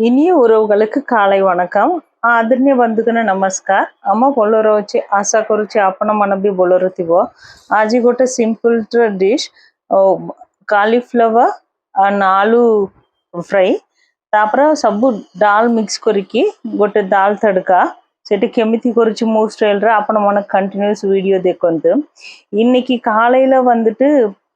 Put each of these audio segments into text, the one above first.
இனிய ಉರವುಗಳಿಗೆ ಕಾಲೈ ವಣಕಂ ಆದರಣೀಯ ಬಂಧುಗಣ ನಮಸ್ಕಾರ ಅಮ್ಮ ಬೋಲೋರ ଅଛି ଆଶା କରୁଛି ଆପଣମାନେ ବି ବୋଲର ଥିବ ଆଜି ଗୋଟେ simple dish cauliflower and aloo fry ତାପରେ ସବୁ ଡାଲ ମିକ୍ସ କରିକି ଗୋଟେ ଡାଲ ତଡ଼କା ସେଠି କେମିତି କରୁଛି ମୋ ଷ୍ଟାଇଲ୍ରେ ଆପଣମାନେ କଣ୍ଟିନ୍ୟୁଅସ୍ ଭିଡ଼ିଓ ଦେଖନ୍ତୁ இன்னைக்கு காலையில் வந்துட்டு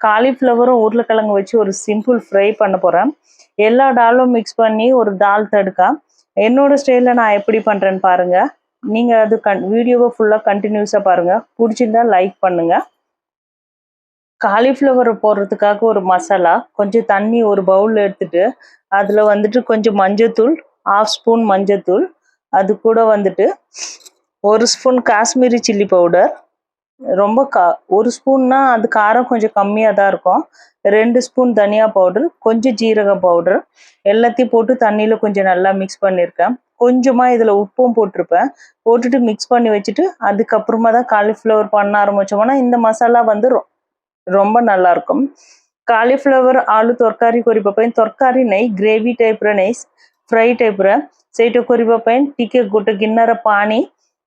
காலிஃப்ளவரும் உருளைக்கிழங்கு வச்சு ஒரு சிம்பிள் ஃப்ரை பண்ண போகிறேன் எல்லா டாலும் மிக்ஸ் பண்ணி ஒரு தால் தடுக்கா. என்னோட ஸ்டைலில் நான் எப்படி பண்ணுறேன்னு பாருங்கள் நீங்கள் அது கன் வீடியோவை ஃபுல்லாக கண்டினியூஸாக பாருங்கள் பிடிச்சிருந்தா லைக் பண்ணுங்கள் காலிஃப்ளவர் போடுறதுக்காக ஒரு மசாலா கொஞ்சம் தண்ணி ஒரு பவுலில் எடுத்துட்டு அதில் வந்துட்டு கொஞ்சம் மஞ்சத்தூள் ஆஃப் ஸ்பூன் மஞ்சத்தூள் அது கூட வந்துட்டு ஒரு ஸ்பூன் காஷ்மீரி சில்லி பவுடர் ரொம்ப கா ஒரு ஸ்பூன்னா அது காரம் கொஞ்சம் கம்மியாக தான் இருக்கும் ரெண்டு ஸ்பூன் தனியா பவுடர் கொஞ்சம் ஜீரக பவுடர் எல்லாத்தையும் போட்டு தண்ணியில் கொஞ்சம் நல்லா மிக்ஸ் பண்ணியிருக்கேன் கொஞ்சமாக இதில் உப்பும் போட்டிருப்பேன் போட்டுட்டு மிக்ஸ் பண்ணி வச்சுட்டு அதுக்கப்புறமா தான் காலிஃப்ளவர் பண்ண ஆரம்பிச்சோம்னா இந்த மசாலா வந்து ரொம்ப நல்லாயிருக்கும் ಕಾಲಿಫ್ಲವರ್ ಆಲೂ ತರಕಾರಿ କରିବା ପାଇଁ ତରକାରୀ ନେଇ ଗ୍ରେଭି ଟାଇପ୍ର ନେଇ ଫ୍ରାଇ ଟାଇପ୍ର ସେଇଟା କରିବା ପାଇଁ ଟିକେ ଗୋଟେ ଗିନାର ପାଣି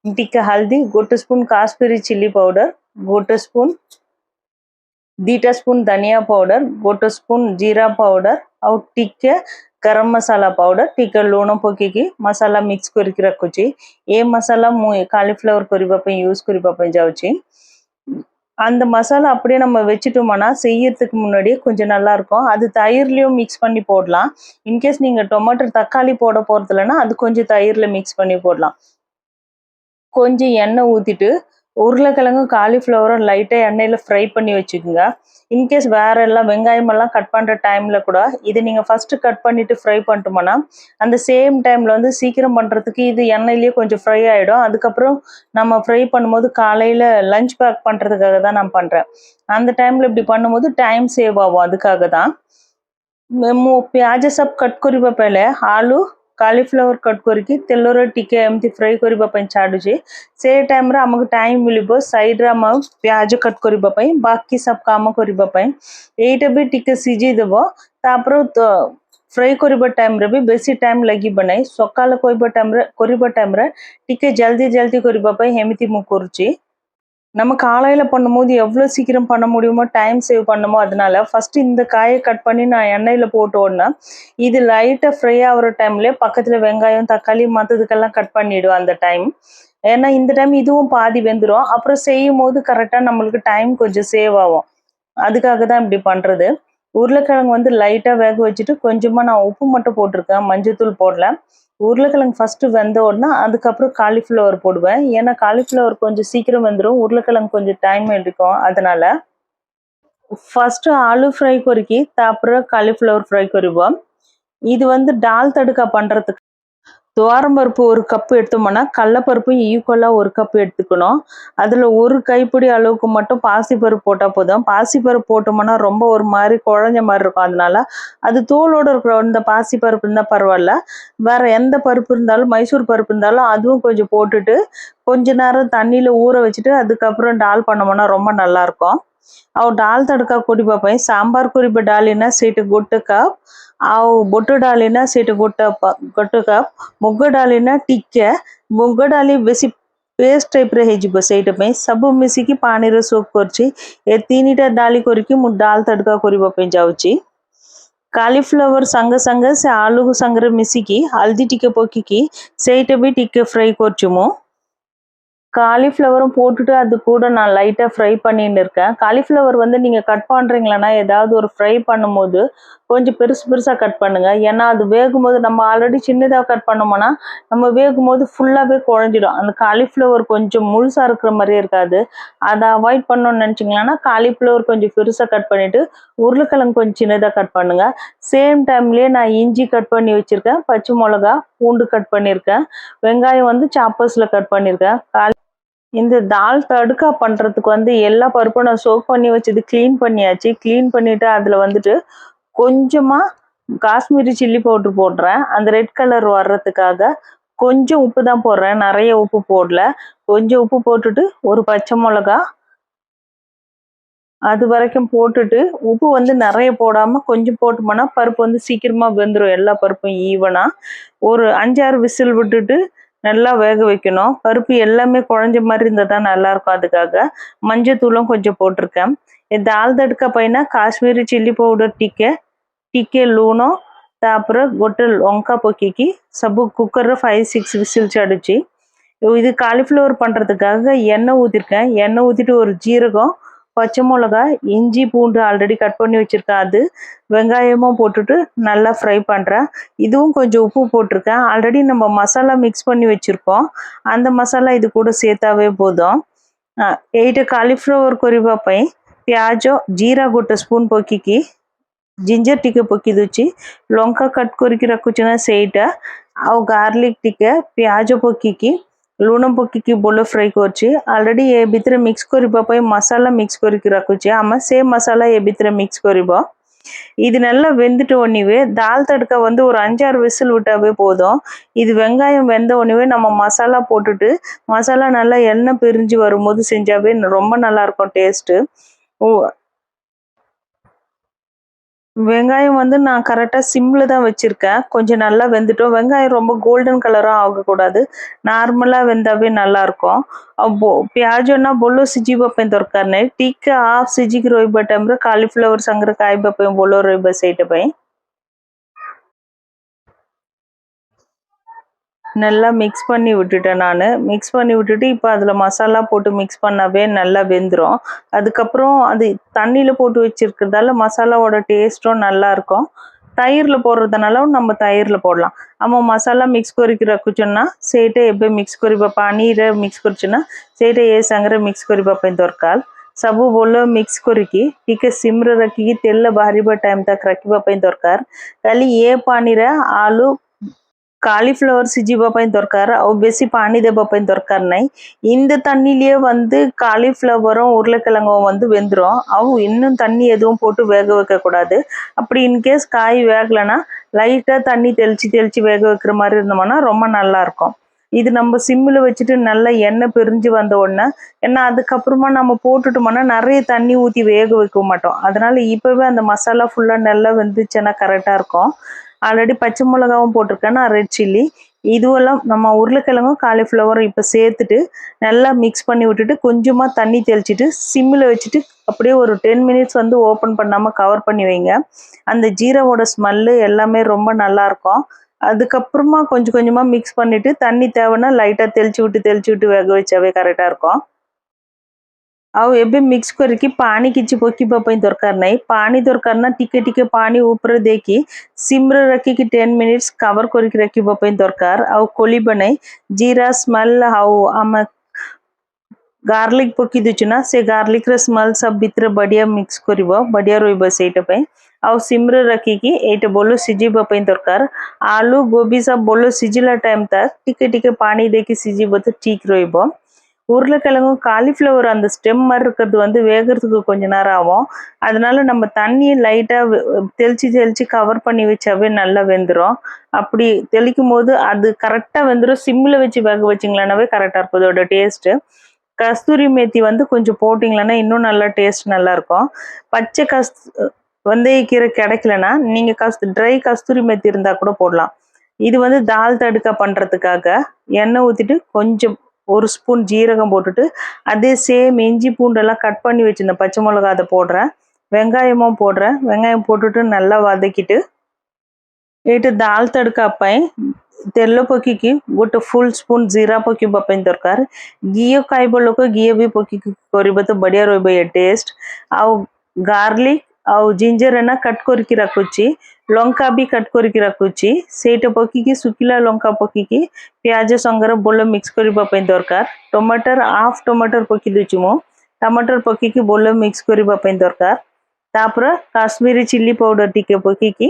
ଟିକେ ହଳଦୀ ଗୋଟେ ସ୍ପୁନ୍ କାଶ୍ମୀରୀ ଚିଲି ପାଉଡର ଗୋଟେ ସ୍ପୁନ୍ ଦୁଇଟା ସ୍ପୁନ୍ ଧନିଆ ପାଉଡର ଗୋଟେ ସ୍ପୁନ୍ ଜିରା ପାଉଡର ଆଉ ଟିକେ ଗରମ ମସଲା ପାଉଡର ଟିକେ ଲୁଣ ପକେଇକି ମସଲା ମିକ୍ସ କରିକି ରଖୁଛି ଏ ମସଲା ମୁଁ କାଲିଫ୍ଲାୱାର କରିବା ପାଇଁ யூஸ் କରିବା ପାଇଁ ଯାଉଛି அந்த மசாலா அப்படியே நம்ம வச்சுட்டோம்னா செய்யறதுக்கு முன்னாடியே கொஞ்சம் நல்லா இருக்கும் அது தயிர்லயும் மிக்ஸ் பண்ணி போடலாம் இன்கேஸ் நீங்க டொமேட்டோ தக்காளி போட போறது இல்லைன்னா அது கொஞ்சம் தயிர்ல மிக்ஸ் பண்ணி போடலாம் கொஞ்சம் எண்ணெய் ஊற்றிட்டு உருளைக்கிழங்கும் காலிஃப்ளவரும் லைட்டாக எண்ணெயில் ஃப்ரை பண்ணி வச்சுக்கோங்க. இன்கேஸ் வேறு எல்லாம் வெங்காயமெல்லாம் கட் பண்ணுற டைமில் கூட இதை நீங்கள் ஃபஸ்ட்டு கட் பண்ணிவிட்டு ஃப்ரை பண்ணிட்டோம்னா அந்த சேம் டைமில் வந்து சீக்கிரம் பண்ணுறதுக்கு இது எண்ணெயிலேயே கொஞ்சம் ஃப்ரை ஆகிடும் அதுக்கப்புறம் நம்ம ஃப்ரை பண்ணும்போது காலையில் லஞ்ச் பேக் பண்ணுறதுக்காக தான் நான் பண்ணுறேன் அந்த டைமில் இப்படி பண்ணும்போது டைம் சேவ் ஆகும். அதுக்காக தான். మేము प्याज सब कट करी पहले କାଲିଫ୍ଲାୱାର କଟ୍ କରିକି ତେଲରେ ଟିକେ ଏମିତି ଫ୍ରାଏ କରିବା ପାଇଁ ଛାଡ଼ୁଛି ସେ ଟାଇମ୍ରେ ଆମକୁ ଟାଇମ୍ ମିଳିବ ସାଇଡ଼୍ରେ ଆମ ପିଆଜ କଟ୍ କରିବା ପାଇଁ ବାକି ସବୁ କାମ କରିବା ପାଇଁ ଏଇଟା ବି ଟିକେ ସିଝେଇ ଦେବ ତାପରେ ଫ୍ରାଏ କରିବା ଟାଇମ୍ରେ ବି ବେଶୀ ଟାଇମ୍ ଲାଗିବ ନାହିଁ ସକାଳ କହିବା ଟାଇମ୍ରେ କରିବା ଟାଇମ୍ରେ ଟିକେ ଜଲ୍ଦି ଜଲ୍ଦି କରିବା ପାଇଁ ଏମିତି ମୁଁ କରୁଛି நம்ம காலையில் பண்ணும்போது எவ்வளோ சீக்கிரம் பண்ண முடியுமோ டைம் சேவ் பண்ணுமோ அதனால ஃபஸ்ட்டு இந்த காயை கட் பண்ணி நான் எண்ணெயில் போட்டோன்னா இது லைட்டாக ஃப்ரை ஆகிற டைம்லேயே பக்கத்தில் வெங்காயம் தக்காளி மற்றதுக்கெல்லாம் கட் பண்ணிவிடுவேன் அந்த டைம் ஏன்னா இந்த டைம் இதுவும் பாதி வெந்துடும் அப்புறம் செய்யும் போது கரெக்டாக நம்மளுக்கு டைம் கொஞ்சம் சேவ் ஆகும். அதுக்காக தான் இப்படி பண்ணுறது உருளைக்கிழங்கு வந்து லைட்டாக வேக வச்சுட்டு கொஞ்சமாக நான் உப்பு மட்டும் போட்டிருக்கேன். மஞ்சத்தூள் போடல. உருளைக்கிழங்கு ஃபஸ்ட்டு வெந்த உடனே அதுக்கப்புறம் காலிஃப்ளவர் போடுவேன். ஏன்னா காலிஃப்ளவர் கொஞ்சம் சீக்கிரம் வெந்துடும் உருளைக்கிழங்கு கொஞ்சம் டைம் எடுக்கும். அதனால் ஃபஸ்ட்டு ஆலு ஃப்ரை கொறிக்கி தாப்புறம் காலிஃப்ளவர் ஃப்ரை கொறிவோம். இது வந்து டால் தடுக்கா பண்ணுறதுக்கு துவாரம்பருப்பு ஒரு கப்பு எடுத்தோம்னா கடலப்பருப்பும் ஈக்குவலாக ஒரு கப் எடுத்துக்கணும். அதில் ஒரு கைப்பிடி அளவுக்கு மட்டும் பாசிப்பருப்பு போட்டால் போதும். பாசிப்பருப்பு போட்டோம்னா ரொம்ப ஒரு மாதிரி குழஞ்ச மாதிரி இருக்கும் அதனால அது தோலோடு இருக்கிற இந்த பாசிப்பருப்பு இருந்தால் பரவாயில்ல. வேறு எந்த பருப்பு இருந்தாலும் மைசூர் பருப்பு இருந்தாலும் அதுவும் கொஞ்சம் போட்டுட்டு கொஞ்ச நேரம் தண்ணியில் ஊற வச்சுட்டு அதுக்கப்புறம் டால் பண்ணோம்னா ரொம்ப நல்லாயிருக்கும் ଆଉ ଡାଲ ତଡ଼କା କରିବା ପାଇଁ ସାମ୍ବାର କରିବା ଡାଲିନା ସେଇଟା ଗୋଟେ କପ୍ ଆଉ ବୁଟ ଡାଲିନା ସେଇଟା ଗୋଟେ ଗୋଟେ କପ୍ ମୁଗ ଡାଲିନା ଟିକେ ମୁଗ ଡାଲି ବେଶୀ ପେଷ୍ଟ ଟାଇପ୍ର ହେଇଯିବ ସେଇଟା ପାଇଁ ସବୁ ମିଶିକି ପାଣିରେ ସୋକ୍ କରୁଛି ଏ ତିନିଟା ଡାଲି କରିକି ମୁଁ ଡାଲ ତଡ଼କା କରିବା ପାଇଁ ଯାଉଛି କାଲିଫ୍ଲାୱାର ସାଙ୍ଗେ ସାଙ୍ଗେ ସେ ଆଳୁ ସାଙ୍ଗରେ ମିଶିକି ହଳଦୀ ଟିକେ ପକେଇକି ସେଇଟା ବି ଟିକେ ଫ୍ରାଏ କରୁଛି ମୁଁ காலிஃப்ளவரும் போட்டுட்டு அது கூட நான் லைட்டாக ஃப்ரை பண்ணின்னு இருக்கேன். காலிஃப்ளவர் வந்து நீங்கள் கட் பண்ணுறீங்களன்னா ஏதாவது ஒரு ஃப்ரை பண்ணும்போது கொஞ்சம் பெருசு பெருசாக கட் பண்ணுங்கள் ஏன்னா அது வேகும்போது நம்ம ஆல்ரெடி சின்னதாக கட் பண்ணோம்னா நம்ம வேகும்போது ஃபுல்லாகவே குழஞ்சிடும். அந்த காலிஃப்ளவர் கொஞ்சம் முழுசாக இருக்கிற மாதிரியே இருக்காது. அதை அவாய்ட் பண்ணணும்னு நினச்சிங்களன்னா காலிஃப்ளவர் கொஞ்சம் பெருசாக கட் பண்ணிவிட்டு உருளைக்கிழங்கு கொஞ்சம் சின்னதாக கட் பண்ணுங்கள் சேம் டைம்லேயே நான் இஞ்சி கட் பண்ணி வச்சுருக்கேன். பச்சை மிளகா பூண்டு கட் பண்ணியிருக்கேன் வெங்காயம் வந்து சாப்பர்ஸில் கட் பண்ணியிருக்கேன் காலி இந்த தால் தடுக்கா பண்ணுறதுக்கு வந்து எல்லா பருப்பும் நான் சோக் பண்ணி வச்சது க்ளீன் பண்ணியாச்சு. க்ளீன் பண்ணிவிட்டு அதில் வந்துட்டு கொஞ்சமாக காஷ்மீரி சில்லி பவுட்ரு போடுறேன். அந்த ரெட் கலர் வர்றதுக்காக கொஞ்சம் உப்பு தான் போடுறேன். நிறைய உப்பு போடல. கொஞ்சம் உப்பு போட்டுட்டு ஒரு பச்சை மிளகா அது வரைக்கும் போட்டுட்டு உப்பு வந்து நிறைய போடாமல் கொஞ்சம் போட்டோம்னா பருப்பு வந்து சீக்கிரமாக வெந்துடும் எல்லா பருப்பும் ஈவனாக ஒரு அஞ்சாறு விசில் விட்டுட்டு நல்லா வேக வைக்கணும். பருப்பு எல்லாமே குழஞ்ச மாதிரி இருந்தால் தான் நல்லாயிருக்கும் அதுக்காக. மஞ்சத்தூளும் கொஞ்சம் போட்டிருக்கேன். దాల్ దడక పైన காஷ்மீரி சில்லி பவுடர் టికే టికే లూనో తాపర கொட்டல் వంక பொக்கிக்கு சப்பு குக்கர் ஃபைவ் சிக்ஸ் விசில்ஸ் அடிச்சு. இது காலிஃப்ளவர் பண்ணுறதுக்காக எண்ணெய் ஊற்றிருக்கேன் எண்ணெய் ஊற்றிட்டு ஒரு ஜீரகம் பச்சை மிளகா இஞ்சி பூண்டு ஆல்ரெடி கட் பண்ணி வச்சுருக்கேன். அது வெங்காயமும் போட்டுட்டு நல்லா ஃப்ரை பண்ணுறேன் இதுவும் கொஞ்சம் உப்பு போட்டிருக்கேன். ஆல்ரெடி நம்ம மசாலா மிக்ஸ் பண்ணி வச்சுருக்கோம். அந்த மசாலா இது கூட சேர்த்தாவே போதும். எயிட்டு காலிஃப்ளவர் కొరిపాపై ప్యాజో ஜீரா గుట్ట ஸ்பூன் பொக்கிக்கு ஜிஞ்சர் టిక పొక్కి దుచ్చి లొంక கட் குறிக்கிற குச்சினா సేట అవు கார்லிக் టిక ప్యాజో பொக்கிக்கு ଲୁଣ ପକେଇକି ଭଲ ଫ୍ରାଏ କରୁଛି ଅଲରେଡ଼ି ଏ ଭିତରେ ମିକ୍ସ କରିବା ପାଇଁ ମସଲା ମିକ୍ସ କରିକି ରଖୁଛି ଆମେ ସେ ମସଲା ଏ ଭିତରେ மிக்ஸ் କରିବ இது நல்லா வெந்துட்ட உடனேவே தால் தடுக்க வந்து ஒரு அஞ்சாறு விசில் விட்டாவே போதும் இது வெங்காயம் வெந்த உடனே நம்ம மசாலா போட்டுட்டு மசாலா நல்லா எண்ணெய் பிரிஞ்சு வரும்போது செஞ்சாவே ரொம்ப நல்லா இருக்கும் டேஸ்ட்டு ஓ வெங்காயம் வந்து நான் கரெக்டாக சிம்மில் தான் வச்சுருக்கேன். கொஞ்சம் நல்லா வெந்துட்டோம். வெங்காயம் ரொம்ப கோல்டன் கலராக ஆகக்கூடாது. நார்மலாக வெந்தாவே நல்லாயிருக்கும். బో ప్యాజ్ சிஜி బోలో సిజీ బప్పేం ஆஃப் టీక్ హాఫ్ సిజీకి రోయి బట్టాం కాలీఫ్లవర్ సంగ్ర కాయ బప్పేం బోలో రోయి బస్ అయితే நல்லா மிக்ஸ் பண்ணி விட்டுட்டேன் நான் மிக்ஸ் பண்ணி விட்டுட்டு இப்போ அதில் மசாலா போட்டு மிக்ஸ் பண்ணாவே நல்லா வெந்துடும் அதுக்கப்புறம் அது தண்ணியில் போட்டு வச்சிருக்கிறதால மசாலாவோட டேஸ்ட்டும் நல்லா இருக்கும் தயிரில் போடுறதுனால நம்ம தயிரில் போடலாம் ଆମ ମସଲା ମିକ୍ସ କରିକି ରଖୁଛୁ ନା ସେଇଟା ଏବେ ମିକ୍ସ କରିବା ପାଣିରେ ମିକ୍ସ କରୁଛୁ ନା ସେଇଟା ଏ ସାଙ୍ଗରେ ମିକ୍ସ କରିବା ପାଇଁ ଦରକାର ସବୁ ଭଲ ମିକ୍ସ କରିକି ଟିକେ ସିମ୍ରେ ରଖିକି ତେଲ ବାହାରିବା ଟାଇମ୍ ତକ ରଖିବା ପାଇଁ ଦରକାର ଖାଲି ଏ ପାଣିରେ ଆଳୁ காலிஃப்ளவர் சிஜி பாப்பையும் துறக்காரு அவ பேசி பாணிதே பாப்பையும் துறக்காருனாய் இந்த தண்ணிலேயே வந்து காலிஃப்ளவரும் உருளைக்கிழங்கும் வந்து வெந்துடும் அவ இன்னும் தண்ணி எதுவும் போட்டு வேக வைக்கக்கூடாது அப்படி இன்கேஸ் காய் வேகலைன்னா லைட்டாக தண்ணி தெளித்து தெளித்து வேக வைக்கிற மாதிரி இருந்தோம்னா ரொம்ப நல்லாயிருக்கும் இது நம்ம சிம்மில் வச்சுட்டு நல்லா எண்ணெய் பிரிஞ்சு வந்த உடனே ஏன்னா அதுக்கப்புறமா நம்ம போட்டுட்டோம்னா நிறைய தண்ணி ஊற்றி வேக வைக்க மாட்டோம். அதனால் இப்போவே அந்த மசாலா ஃபுல்லாக நல்லா வெந்துச்சுன்னா கரெக்டாக இருக்கும். ஆல்ரெடி பச்சை மிளகாவும் போட்டிருக்கேன். நான் ரெட் சில்லி இதுவெல்லாம் நம்ம உருளைக்கிழங்கும் காலிஃப்ளவரும் இப்போ சேர்த்துட்டு நல்லா மிக்ஸ் பண்ணி விட்டுட்டு கொஞ்சமாக தண்ணி தெளிச்சிட்டு சிம்மில் வச்சுட்டு அப்படியே ஒரு டென் மினிட்ஸ் வந்து ஓப்பன் பண்ணாமல் கவர் பண்ணி வைங்க. அந்த ஜீராவோட ஸ்மெல்லு எல்லாமே ரொம்ப நல்லாயிருக்கும் அதுக்கப்புறமா கொஞ்சம் கொஞ்சமாக மிக்ஸ் பண்ணிவிட்டு தண்ணி தேவைன்னா லைட்டாக தெளிச்சு விட்டு தெளிச்சு விட்டு வேக வச்சாவே கரெக்டாக இருக்கும். ଆଉ ଏବେ ମିକ୍ସ କରିକି ପାଣି କିଛି ପକାଇବା ପାଇଁ ଦରକାର ନାହିଁ ପାଣି ଦରକାର ନା ଟିକେ ଟିକେ ପାଣି ଉପରେ ଦେଇକି ସିମ୍ରେ ରଖିକି ଟେନ୍ ମିନିଟ୍ସ କଭର୍ କରିକି ରଖିବା ପାଇଁ ଦରକାର ଆଉ ଖୋଲିବା ନାହିଁ ଜିରା ସ୍ମେଲ୍ ଆଉ ଆମେ ଗାର୍ଲିକ୍ ପକାଇ ଦେଉଛୁ ନା ସେ ଗାର୍ଲିକ୍ର ସ୍ମେଲ୍ ସବୁ ଭିତରେ ବଢ଼ିଆ ମିକ୍ସ କରିବ ବଢ଼ିଆ ରହିବ ସେଇଟା ପାଇଁ ଆଉ ସିମ୍ରେ ରଖିକି ଏଇଟା ଭଲ ସିଝିବା ପାଇଁ ଦରକାର ଆଳୁ ଗୋବି ସବୁ ଭଲ ସିଝିଲା ଟାଇମ୍ ତକ୍ ଟିକେ ଟିକେ ପାଣି ଦେଇକି ସିଝିବ ତ ଠିକ୍ ରହିବ உருளைக்கிழங்கும் காலிஃப்ளவர் அந்த ஸ்டெம் மாதிரி இருக்கிறது வந்து வேகிறதுக்கு கொஞ்ச நேரம் ஆகும். அதனால நம்ம தண்ணியை லைட்டாக தெளித்து தெளித்து கவர் பண்ணி வச்சாவே நல்லா வெந்துடும் அப்படி தெளிக்கும் போது அது கரெக்டாக வெந்துடும் சிம்மில் வச்சு வேக வச்சிங்களானாவே கரெக்டாக இருக்கும். அதோட டேஸ்ட்டு கஸ்தூரி மேத்தி வந்து கொஞ்சம் போட்டிங்களன்னா இன்னும் நல்லா டேஸ்ட் நல்லாயிருக்கும் பச்சை கஸ் வெந்தயக்கீரை கிடைக்கலன்னா நீங்கள் கஸ் ட்ரை கஸ்தூரி மேத்தி இருந்தால் கூட போடலாம். இது வந்து தால் தடுக்கா பண்ணுறதுக்காக எண்ணெய் ஊற்றிட்டு கொஞ்சம் ஒரு ஸ்பூன் ஜீரகம் போட்டுட்டு அதே சேம் இஞ்சி பூண்டெல்லாம் கட் பண்ணி வச்சுருந்தேன் பச்சை மிளகா அதை போடுறேன் வெங்காயமும் போடுறேன் வெங்காயம் போட்டுட்டு நல்லா வதக்கிட்டு ଏଇଠି ଦାଲ ତଡ଼କା ପାଇଁ ତେଲ ପକେଇକି ଗୋଟେ ଫୁଲ୍ ସ୍ପୁନ୍ ଜିରା ପକେଇବା ପାଇଁ ଦରକାର ଘିଅ ଖାଇବ ଲୋକ ଘିଅ ବି ପକେଇକି କରିବ ତ ବଢ଼ିଆ ରହିବ ଏ ଟେଷ୍ଟ ଆଉ ଗାର୍ଲିକ୍ ଆଉ ଜିଞ୍ଜର ଏନା କଟ୍ କରିକି ରଖୁଛି ଲଙ୍କା ବି କଟ୍ କରିକି ରଖୁଛି ସେଇଟା ପକେଇକି ଶୁଖିଲା ଲଙ୍କା ପକେଇକି ପିଆଜ ସାଙ୍ଗରେ ଭଲ ମିକ୍ସ କରିବା ପାଇଁ ଦରକାର ଟମାଟର ହାଫ୍ ଟମାଟର ପକେଇ ଦେଉଛି ମୁଁ ଟମାଟର ପକେଇକି ଭଲ ମିକ୍ସ କରିବା ପାଇଁ ଦରକାର ତାପରେ କାଶ୍ମୀରୀ ଚିଲି ପାଉଡର ଟିକେ ପକେଇକି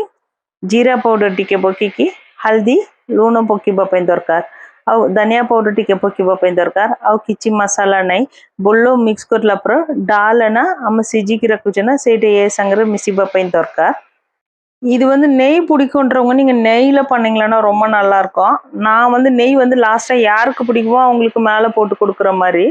ଜିରା ପାଉଡର ଟିକେ ପକେଇକି ହଳଦୀ ଲୁଣ ପକେଇବା ପାଇଁ ଦରକାର ଆଉ ଧନିଆ ପାଉଡର ଟିକେ ପକେଇବା ପାଇଁ ଦରକାର ଆଉ କିଛି ମସଲା ନାହିଁ ଭଲ ମିକ୍ସ କରିଲା ପରେ ଡାଲ ନା ଆମେ ସିଝିକି ରଖୁଛେ ନା ସେଇଟା ଏ ସାଙ୍ଗରେ ମିଶିବା ପାଇଁ ଦରକାର இது வந்து நெய் பிடிக்குன்றவங்க நீங்கள் நெய்யில் பண்ணீங்களன்னா ரொம்ப நல்லாயிருக்கும் நான் வந்து நெய் வந்து லாஸ்ட்டாக யாருக்கு பிடிக்குமோ அவங்களுக்கு மேலே போட்டு கொடுக்குற மாதிரி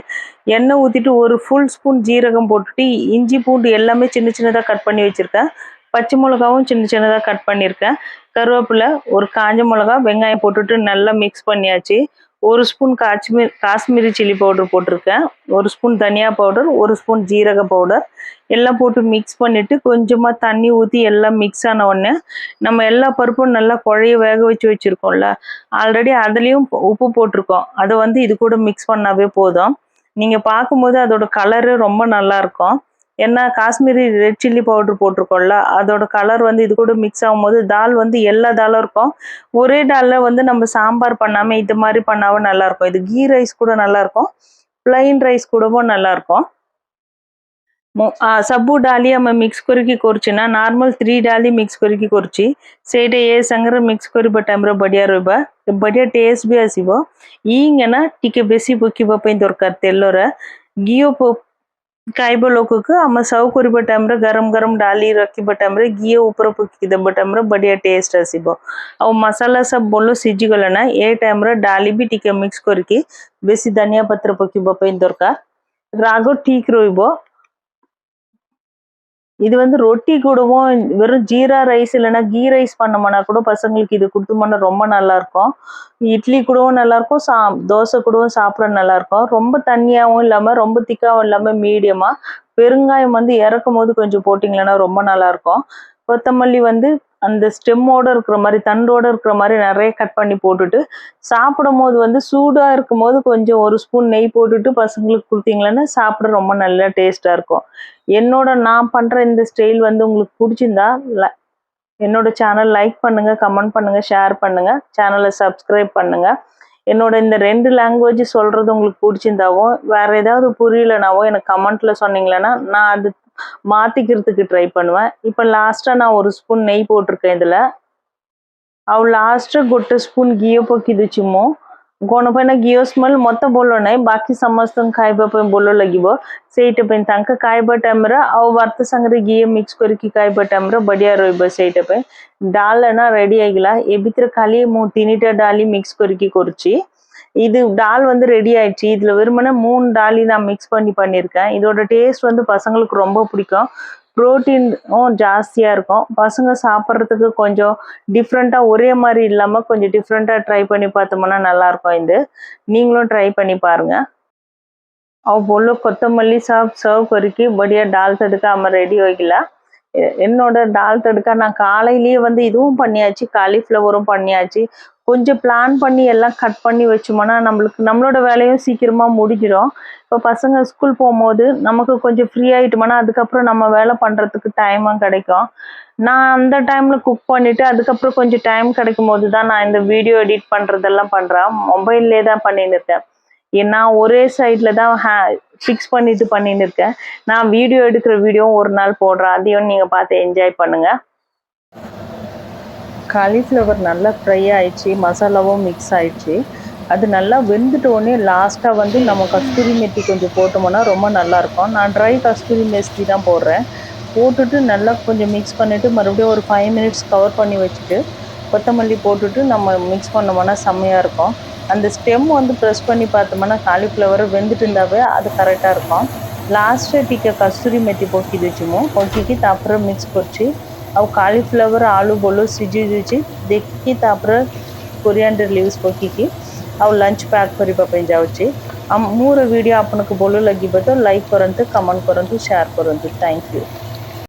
எண்ணெய் ஊற்றிட்டு ஒரு ஃபுல் ஸ்பூன் ஜீரகம் போட்டுட்டு இஞ்சி பூண்டு எல்லாமே சின்ன சின்னதாக கட் பண்ணி வச்சுருக்கேன் பச்சை மிளகாவும் சின்ன சின்னதாக கட் பண்ணியிருக்கேன் கருவேப்பிலை ஒரு காஞ்ச மிளகா வெங்காயம் போட்டுட்டு நல்லா மிக்ஸ் பண்ணியாச்சு. ஒரு spoon Kashmir Kashmiri chilli powder போட்டிருக்கேன். ஒரு ஸ்பூன் தனியா பவுடர் ஒரு ஸ்பூன் ஜீரக பவுடர் எல்லாம் போட்டு மிக்ஸ் பண்ணிவிட்டு கொஞ்சமாக தண்ணி ஊற்றி எல்லாம் மிக்ஸ் ஆன உடனே நம்ம எல்லா பருப்பும் நல்லா குழைய வேக வச்சு வச்சுருக்கோம்ல. ஆல்ரெடி அதுலேயும் உப்பு போட்டிருக்கோம். அதை வந்து இது கூட மிக்ஸ் பண்ணாவே போதும். நீங்கள் பார்க்கும்போது அதோட கலரு ரொம்ப நல்லாயிருக்கும் ஏன்னா காஷ்மீரி ரெட் சில்லி பவுடர் போட்டிருக்கோம்ல அதோட கலர் வந்து இது கூட மிக்ஸ் ஆகும்போது தால் வந்து எல்லா தாலும் இருக்கும். ஒரே டாலில் வந்து நம்ம சாம்பார் பண்ணாமல் இது மாதிரி பண்ணாவும் நல்லாயிருக்கும். இது கீ ரைஸ் கூட நல்லாயிருக்கும். प्लेन ரைஸ் கூடவும் நல்லாயிருக்கும். ಸಬ್ಬು ಡಾಲಿ ಅಮ್ಮ ಮಿಕ್ಸ್ ಕೊರಿಕಿ ಕೊರ್ಚಿನ ನಾರ್ಮಲ್ ತ್ರೀ ಡಾಲಿ ಮಿಕ್ಸ್ ಕೊರಿಕಿ ಕೊರ್ಚಿ ಸೇಟೆ ಏ ಸಂಗ್ರೆ ಮಿಕ್ಸ್ ಕೊರಿಬ ಟೈಮ್ರ ಬಡಿಯ ರೋಯ್ಬ ಬಡಿಯ ಟೇಸ್ಟ್ ಬಿ ಆಸಿಬ ಈಂಗನ ಟಿಕೆ ಬೆಸಿ ಬುಕ್ಕಿಬ ಪೈ ದೊರ್ಕಾರ್ ತೆಲ್ಲೋರ ಗಿಯೋ काई बोलो को को अमर साउ कोरी सब कर गरम गरम डाली रखिबटाम्रे घी उपर पकिदेबटाम्रे बढ़िया टेस्ट आसो आ मसाला सब भल सीझीगलाना ये टाइम डाली भी टी मिक्स करके बेसी धनिया पत्र पकी पकवाई दरकार रागो ठीक रोब இது வந்து ரொட்டி கூடவும் வெறும் ஜீரா ரைஸ் இல்லைன்னா கீ ரைஸ் பண்ணோம்னா கூட பசங்களுக்கு இது கொடுத்தோம்னா ரொம்ப நல்லா இருக்கும் இட்லி கூடவும் நல்லாயிருக்கும் சா தோசை கூடவும் சாப்பிட நல்லாயிருக்கும். ரொம்ப தண்ணியாகவும் இல்லாமல் ரொம்ப திக்காகவும் இல்லாமல் மீடியமாக பெருங்காயம் வந்து இறக்கும் போது கொஞ்சம் போட்டிங்களன்னா ரொம்ப நல்லாயிருக்கும். கொத்தமல்லி வந்து அந்த ஸ்டெம்மோட இருக்கிற மாதிரி தண்டோட இருக்கிற மாதிரி நிறைய கட் பண்ணி போட்டுட்டு சாப்பிடும் போது வந்து சூடாக இருக்கும் போது கொஞ்சம் ஒரு ஸ்பூன் நெய் போட்டுட்டு பசங்களுக்கு கொடுத்தீங்களன்னா சாப்பிட ரொம்ப நல்லா டேஸ்ட்டாக இருக்கும். என்னோட நான் பண்ணுற இந்த ஸ்டைல் வந்து உங்களுக்கு பிடிச்சிருந்தா என்னோட சேனல் லைக் பண்ணுங்க கமெண்ட் பண்ணுங்க ஷேர் பண்ணுங்க சேனலை சப்ஸ்கிரைப் பண்ணுங்க. என்னோட இந்த ரெண்டு லாங்குவேஜ் சொல்றது உங்களுக்கு பிடிச்சிருந்தாவோ வேற ஏதாவது புரியலனாவோ எனக்கு கமெண்ட்ல சொன்னீங்களன்னா நான் அது மாற்றிக்கிறதுக்கு ட்ரை பண்ணுவேன் இப்போ லாஸ்ட்டாக நான் ஒரு ஸ்பூன் நெய் போட்டிருக்கேன் இதில் ଆଉ ଲାଷ୍ଟରେ ଗୋଟେ ସ୍ପୁନ୍ ଘିଅ ପକେଇ ଦେଉଛି ମୁଁ କ'ଣ ପାଇଁ ନା ଘିଅ ସ୍ମେଲ୍ ମୋତେ ଭଲ ନାହିଁ ବାକି ସମସ୍ତଙ୍କୁ ଖାଇବା ପାଇଁ ଭଲ ଲାଗିବ ସେଇଟା ପାଇଁ ତାଙ୍କ ଖାଇବା ଟାଇମ୍ରେ ଆଉ ଭାତ ସାଙ୍ଗରେ ଘିଅ ମିକ୍ସ କରିକି ଖାଇବା ଟାଇମ୍ରେ ବଢ଼ିଆ ରହିବ ସେଇଟା ପାଇଁ ଡାଲ ନା ରେଡ଼ି ହେଇଗଲା ଏ ଭିତରେ ଖାଲି ମୁଁ ତିନିଟା ଡାଲି ମିକ୍ସ କରିକି କରୁଛି இது டால் வந்து ரெடி ஆயிடுச்சு இதில் வெறுமனே மூணு டாலி நான் மிக்ஸ் பண்ணி பண்ணியிருக்கேன் இதோட டேஸ்ட் வந்து பசங்களுக்கு ரொம்ப பிடிக்கும் ப்ரோட்டீனும் ஜாஸ்தியாக இருக்கும் பசங்க சாப்பிட்றதுக்கு கொஞ்சம் டிஃப்ரெண்ட்டாக ஒரே மாதிரி இல்லாமல் கொஞ்சம் டிஃப்ரெண்ட்டாக ட்ரை பண்ணி பார்த்தோம்னா நல்லாயிருக்கும் இது நீங்களும் ட்ரை பண்ணி பாருங்கள் ಅವು ಬೋಲು ಕೊತ್ತಂಬರಿ ಸಾಪ್ ಸರ್ವ್ ಕರಿಕಿ ಬಡಿಯ டால் தடுக்க அம்மா ரெடி வைக்கலாம் என்னோட டால் தடுக்க நான் காலையிலேயே வந்து இதுவும் பண்ணியாச்சு காலிஃப்ளவரும் பண்ணியாச்சு கொஞ்சம் பிளான் பண்ணி எல்லாம் கட் பண்ணி வச்சோம்னா நம்மளுக்கு நம்மளோட வேலையும் சீக்கிரமாக முடிஞ்சிடும் இப்போ பசங்க ஸ்கூல் போகும்போது நமக்கு கொஞ்சம் ஃப்ரீ ஆகிட்டோம்னா அதுக்கப்புறம் நம்ம வேலை பண்ணுறதுக்கு டைமும் கிடைக்கும். நான் அந்த டைமில் குக் பண்ணிவிட்டு அதுக்கப்புறம் கொஞ்சம் டைம் கிடைக்கும் போது தான் நான் இந்த வீடியோ எடிட் பண்ணுறதெல்லாம் பண்ணுறேன் மொபைல்லே தான் பண்ணின்னு இருக்கேன். நான் ஒரே சைடில் தான் ஹே ஃபிக்ஸ் பண்ணிட்டு பண்ணின்னு இருக்கேன். நான் வீடியோ எடுக்கிற வீடியோவும் ஒரு நாள் போடுறேன். அதையும் நீங்கள் பார்த்து என்ஜாய் பண்ணுங்கள் காலிஃப்ளவர் நல்லா ஃப்ரை ஆயிடுச்சு மசாலாவும் மிக்ஸ் ஆயிடுச்சு. அது நல்லா வெந்துட்டோடனே லாஸ்ட்டாக வந்து நம்ம கஸ்தூரி மெத்தி கொஞ்சம் போட்டோம்னா ரொம்ப நல்லாயிருக்கும் நான் ட்ரை கஸ்தூரி மெத்தி தான் போடுறேன். போட்டுட்டு நல்லா கொஞ்சம் மிக்ஸ் பண்ணிவிட்டு மறுபடியும் ஒரு ஃபைவ் மினிட்ஸ் கவர் பண்ணி வச்சுட்டு கொத்தமல்லி போட்டுட்டு நம்ம மிக்ஸ் பண்ணோமோன்னா செம்மையாக இருக்கும். அந்த ஸ்டெம் வந்து ப்ரெஸ் பண்ணி பார்த்தோம்னா காலிஃப்ளவர் வெந்துட்டு இருந்தாவே அது கரெக்டாக இருக்கும். லாஸ்ட்டு టీక கஸ்தூரி மெத்தி పొక్కి తెచ్చాము పొక్కికి அப்புறம் மிக்ஸ் పొచ్చి କରୁଛି ଆଉ କାଲିଫ୍ଲାୱାର ଆଳୁ ଭଲ ସିଝି ଦେଇଛି ଦେଖିକି ତାପରେ କୋରିଆଣ୍ଡର ଲିଭ୍ସ ପକାଇକି ଆଉ ଲଞ୍ଚ ପ୍ୟାକ୍ କରିବା ପାଇଁ ଯାଉଛି ଆଉ ମୋର ଭିଡ଼ିଓ ଆପଣଙ୍କୁ ଭଲ ଲାଗିବ ତ ଲାଇକ୍ କରନ୍ତୁ କମେଣ୍ଟ କରନ୍ତୁ ସେୟାର କରନ୍ତୁ ଥ୍ୟାଙ୍କ ୟୁ